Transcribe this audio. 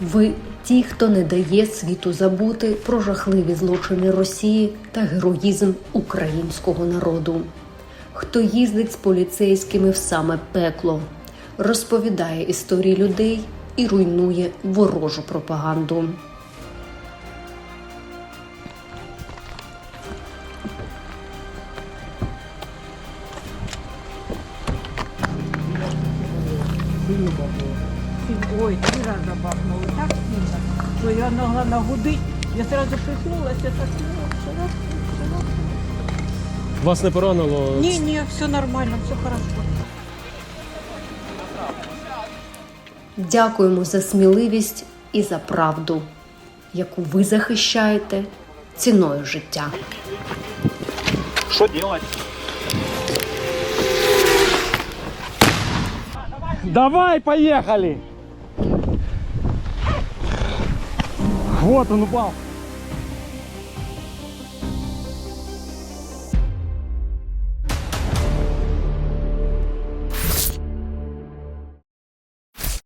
Ви ті, хто не дає світу забути про жахливі злочини Росії та героїзм українського народу. Хто їздить з поліцейськими в саме пекло, розповідає історії людей і руйнує ворожу пропаганду. Ой, три раза бахнуло, так сильно, что я могла нагудить. Я сразу проснулась, я так вчера, Вас не поранило? Не, не, все нормально, все хорошо. Дякуємо за сміливість і за правду, яку ви захищаєте ціною життя. Что делать? Давай, поехали! encontram no palco.